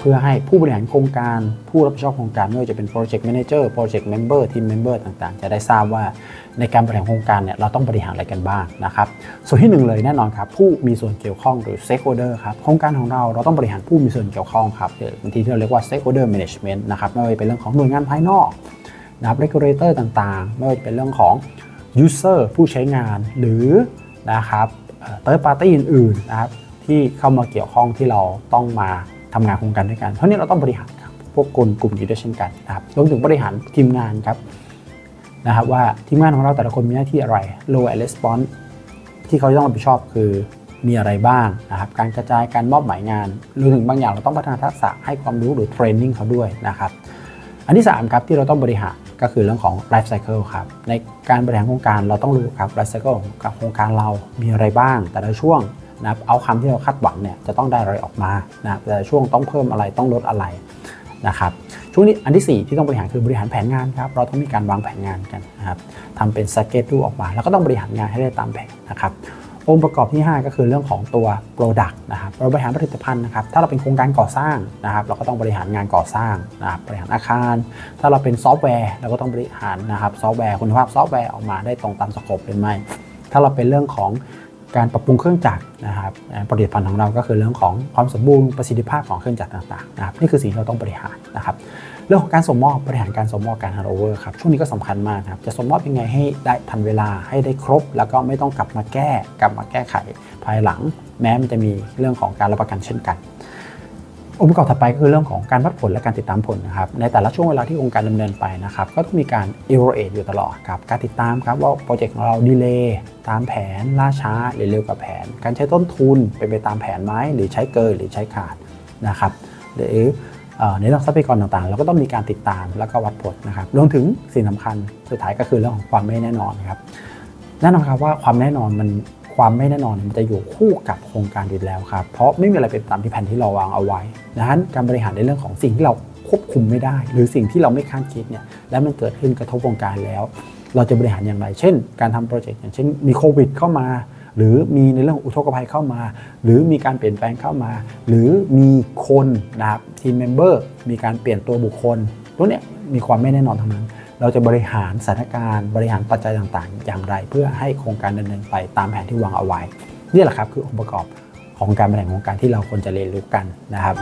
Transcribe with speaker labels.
Speaker 1: เพื่อให้ผู้บริหารโครงการ ผู้รับผิดชอบโครงการไม่ว่าจะเป็น Project Manager Project Member Team Member ต่างๆ จะได้ทราบว่าในการบริหารโครงการเนี่ยเราต้องบริหารอะไรกันบ้างนะครับส่วนที่หนึ่งเลยแน่นอนครับผู้มีส่วนเกี่ยวข้องหรือ stakeholder ครับโครงการของเราเราต้องบริหารผู้มีส่วนเกี่ยวข้องครับบางทีที่เราเรียกว่า stakeholder management นะครับไม่ว่าจะเป็นเรื่องของหน่วยงานภายนอกนะครับ regulator ต่างๆ ไม่ว่าจะเป็นเรื่องของ user ผู้ใช้งานหรือนะครับ third party อื่นๆนะครับที่เข้ามาเกี่ยวข้องที่เราต้องมา ทำงานโครงการด้วยกัน เพราะนี้เราต้องบริหารพวกกลกลุ่มนี้ด้วยเช่นกันนะครับรวมถึงบริหารทีมงานครับนะครับว่าทีมงานของเราแต่ละคนมีหน้าที่อะไร role and response ที่เขาต้องรับผิดชอบคือมีอะไรบ้างนะครับการกระจายการมอบหมายงานรวมถึงบางอย่างเราต้องพัฒนาทักษะให้ความรู้หรือเทรนนิ่งเขาด้วยนะครับอันที่3ครับที่เราต้องบริหารก็คือเรื่องของ life cycle ครับในการบริหารโครงการเราต้องรู้ครับ life cycle ของโครงการเรามีอะไรบ้าง แต่ละช่วง นะครับเอาคำที่เราคาดหวังเนี่ยจะต้องได้อะไรออกมานะแต่ช่วงต้องเพิ่มอะไรต้องลดอะไรนะครับช่วงนี้อันที่ 4 ที่ต้องบริหารคือบริหารแผนงานครับเราต้องมีการวางแผนงานกันนะครับทำเป็นสเก็ตดูออกมา แล้วก็ต้องบริหารงานให้ได้ตามแผนนะครับองค์ประกอบที่ 5 ก็คือเรื่องของตัว Product นะครับเราบริหารผลิตภัณฑ์นะครับถ้าเราเป็นโครงการก่อสร้างนะครับเราก็ต้องบริหารงานก่อสร้างนะครับบริหารอาคาร ถ้าเราเป็นซอฟต์แวร์เราก็ต้องบริหารนะครับซอฟต์แวร์คุณภาพซอฟต์แวร์ออกมาได้ตรงตามสโคปหรือไม่ถ้าเราเป็นเรื่องของ การปรับปรุงเครื่องจักรนะครับผลิตภัณฑ์ของเราก็คือเรื่องของความสมบูรณ์ประสิทธิภาพของเครื่องจักรต่างๆนะครับนี่คือสิ่งที่เราต้องบริหารนะครับเรื่องของการส่งมอบบริหารการส่งมอบการฮันโอเวอร์ครับช่วงนี้ก็สำคัญมากครับจะส่งมอบยังไงให้ได้ทันเวลาให้ได้ครบ แล้วก็ไม่ต้องกลับมาแก้กลับมาแก้ไขภายหลัง แม้มันจะมีเรื่องของการรับประกันเช่นกัน องค์ประกอบถัดไปก็คือเรื่องของการวัดผลและการติดตามผลนะครับในแต่ละช่วงเวลาที่องค์การดำเนินไปนะครับก็ต้องมีการ evaluate อยู่ตลอดครับการติดตามครับว่าโปรเจกต์ของเราดีเลย์ตามแผนล่าช้าหรือเร็วกว่าแผน การใช้ต้นทุนเป็นไปตามแผนไหมหรือใช้เกินหรือใช้ขาดนะครับหรือในเรื่องทรัพยากรต่างๆ เราก็ต้องมีการติดตามแล้วก็วัดผลนะครับรวมถึงสิ่งสำคัญสุดท้ายก็คือเรื่องของความไม่แน่นอนครับแน่นอนครับว่าความแน่นอนมัน ความไม่แน่นอนมันจะอยู่คู่กับโครงการอยู่แล้วครับ เพราะไม่มีอะไรเป็นตามที่แผนที่เราวางเอาไว้ดังนั้นการบริหารในเรื่องของสิ่งที่เราควบคุมไม่ได้ หรือสิ่งที่เราไม่คาดคิดเนี่ยแล้วมันเกิดขึ้นกระทบวงการแล้ว เราจะบริหารอย่างไร เช่น การทำโปรเจกต์อย่างเช่นมีโควิดเข้ามา หรือมีในเรื่องของอุทกภัยเข้ามา หรือมีการเปลี่ยนแปลงเข้ามา หรือมีคนนะครับทีมเมมเบอร์มีการเปลี่ยนตัวบุคคลพวเนี้ยมีความไม่แน่นอนทั้งนั้น เราจะบริหารสถานการณ์ บริหารปัจจัยต่างๆ อย่างไร เพื่อให้โครงการดำเนินไปตามแผนที่วางเอาไว้ นี่แหละครับคือองค์ประกอบของการบริหารโครงการที่เราควรจะเรียนรู้กันนะครับ